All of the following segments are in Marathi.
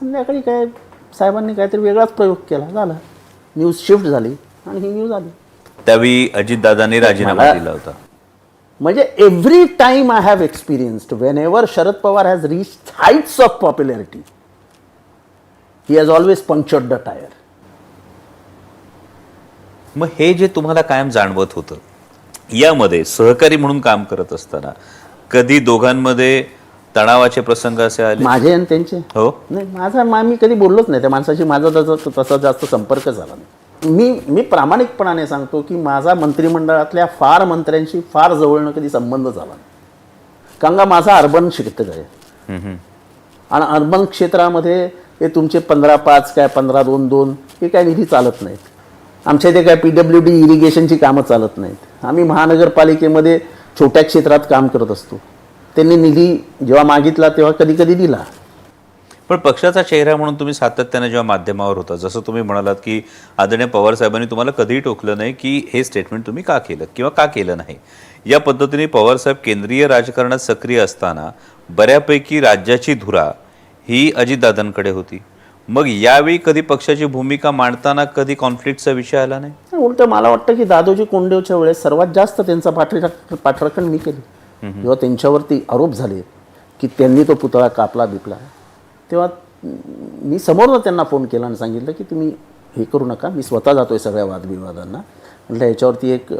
संध्याकाळी काय साहेबांनी काहीतरी वेगळाच प्रयोग केला झाला. न्यूज शिफ्ट झाली आणि ही न्यूज आली. त्यावेळी अजितदादांनी राजीनामा मला- दिला होता. म्हणजे every time I have experienced whenever Sharad Pawar has reach heights of popularity he has always punctured the tyre मग हे जे तुम्हाला कायम जाणवत होतं यामध्ये सहकारी म्हणून काम करत असताना कधी दोघांमध्ये तणावाचे प्रसंग असे आले? माझे आणि त्यांचे? हो. नाही माझा मा मी कधी बोललोच नाही. त्या माणसाशी माझा तसा तसा जास्त संपर्क झाला नाही. मी मी प्रामाणिकपणाने सांगतो की माझा मंत्रिमंडळातल्या फार मंत्र्यांशी फार जवळनं कधी संबंध झाला नाही. कारण का माझा अर्बन क्षेत्र आहे. आणि अर्बन क्षेत्रामध्ये हे तुमचे पंधरा पाच काय पंधरा दोन दोन हे काय निधी चालत नाहीत. आमच्या इथे काय पी डब्ल्यू डी इरिगेशनची कामं चालत नाहीत. आम्ही महानगरपालिकेमध्ये छोट्या क्षेत्रात काम करत असतो. त्यांनी निधी जेव्हा मागितला तेव्हा कधी कधी दिला. पण पक्षाचा चेहरा म्हणून तुम्ही सातत्याने जेव्हा माध्यमावर होता जसं तुम्ही म्हणालात की आदरणीय पवार साहेबांनी तुम्हाला कधीही टोकलं नाही की हे स्टेटमेंट तुम्ही का केलं किंवा का केलं नाही? या पद्धतीने पवार साहेब केंद्रीय राजकारणात सक्रिय असताना बऱ्यापैकी राज्याची धुरा ही अजितदादांकडे होती. मग यावेळी कधी पक्षाची भूमिका मांडताना कधी कॉन्फ्लिक्टचा विषय आला नाही? उलट मला वाटतं की दादोजी कोंडेवच्या वेळेस सर्वात जास्त त्यांचा पाठराख पाठराखण मी केली. जेव्हा त्यांच्यावरती आरोप झाले की त्यांनी तो पुतळा कापला बिपला. तेव्हा मी समोरनं त्यांना फोन केला आणि सांगितलं की तुम्ही हे करू नका मी स्वतः जातो आहे सगळ्या वादविवादांना. म्हटलं याच्यावरती एक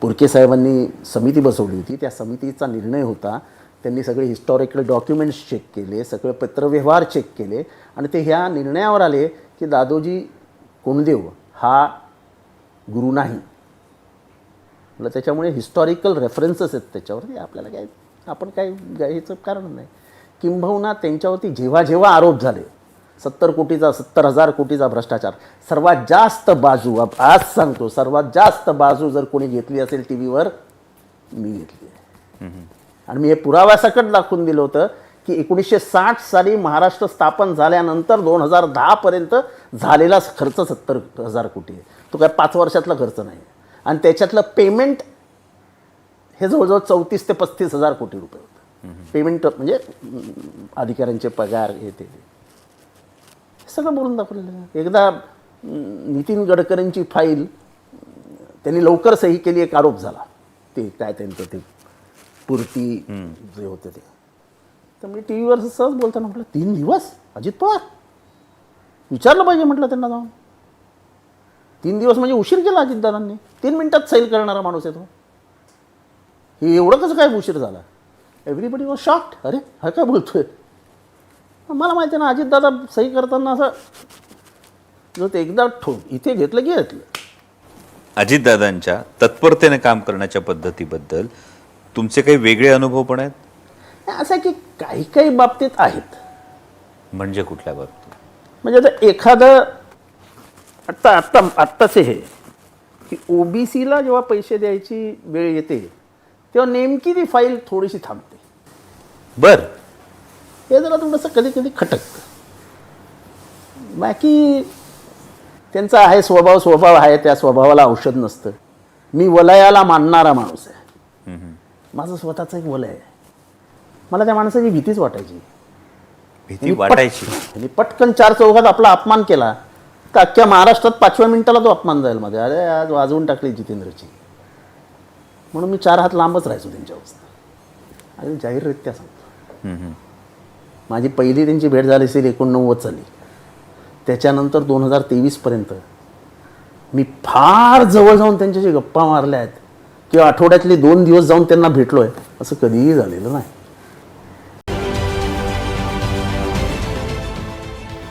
पुरके साहेबांनी समिती बसवली होती. त्या समितीचा निर्णय होता. त्यांनी सगळे हिस्टॉरिकल डॉक्युमेंट्स चेक केले सगळे पत्रव्यवहार चेक केले आणि ते ह्या निर्णयावर आले की दादोजी कोंडदेव हा गुरु नाही. म्हटलं त्याच्यामुळे हिस्टॉरिकल रेफरन्सेस आहेत त्याच्यावरती आपल्याला काय आपण काय घ्यायचं कारण नाही. किंबहुना त्यांच्यावरती जेव्हा जेव्हा आरोप झाले सत्तर कोटीचा सत्तर हजार कोटीचा भ्रष्टाचार सर्वात जास्त बाजू आप- आज सांगतो सर्वात जास्त बाजू जर कोणी घेतली असेल टी व्हीवर मी घेतली आहे. आणि मी हे पुराव्यासकट दाखवून दिलं होतं की एकोणीसशे साठ साली महाराष्ट्र स्थापन झाल्यानंतर दोन हजार दहापर्यंत झालेला खर्च सत्तर हजार कोटी आहे. तो काय पाच वर्षातला खर्च नाही आणि त्याच्यातलं पेमेंट हे जवळजवळ चौतीस ते पस्तीस हजार कोटी रुपये होतं. पेमेंट म्हणजे अधिकाऱ्यांचे पगार हे ते हे सगळं बोलून दाखवलेलं एकदा नितीन गडकरींची फाईल त्यांनी लवकर सही केली एक आरोप झाला. ते काय त्यांचं ते पुरती जे होते ते. तर मी टी व्हीवर सहज बोलताना म्हटलं तीन दिवस? अजित पवार? विचारलं पाहिजे म्हटलं त्यांना जाऊन. तीन दिवस म्हणजे उशीर केला अजितदादांनी. तीन मिनिटात सैल करणारा माणूस आहे तो. हे एवढं कसं काय उशीर झाला? एव्हरीबडी वॉज शॉक्ड अरे हा काय बोलतोय? मला माहिती आहे ना अजितदादा सही करताना असं जो ते एकदा ठो इथे घेतलं की घेतलं. अजितदादांच्या तत्परतेने काम करण्याच्या पद्धतीबद्दल तुमचे काही वेगळे अनुभव पण आहेत? नाही, असं आहे की काही काही बाबतीत आहेत. म्हणजे कुठल्या बाबतीत? म्हणजे आता एखादं आत्ता आत्ता आत्ताचे हे. की ओबीसीला जेव्हा पैसे द्यायची वेळ येते तेव्हा नेमकी ती फाईल थोडीशी थांबते. बर. हे जरा थोडंसं कधी कधी खटकतं. बाकी त्यांचा आहे स्वभाव स्वभाव आहे त्या स्वभावाला औषध नसतं. मी वलयाला मानणारा माणूस आहे. माझं स्वतःचं एक वलय आहे. मला त्या माणसाची भीतीच वाटायची. भीती वाटायची. पटकन चार चौघात आपला अपमान केला. अख्ख्या महाराष्ट्रात पाचव्या मिनिटाला तो अपमान जाईल मध्ये. अरे आज वाजवून टाकली जितेंद्रची. म्हणून मी चार हात लांबच राहायचो त्यांच्यापासून आणि जाहीररित्या सांगतो. माझी पहिली त्यांची भेट झाली असेल एकोणनव्वद साली. त्याच्यानंतर दोन हजार तेवीसपर्यंत मी फार जवळ जाऊन त्यांच्याशी गप्पा मारल्या आहेत. किंवा आठवड्यातले दोन दिवस जाऊन त्यांना भेटलो आहे असं कधीही झालेलं नाही.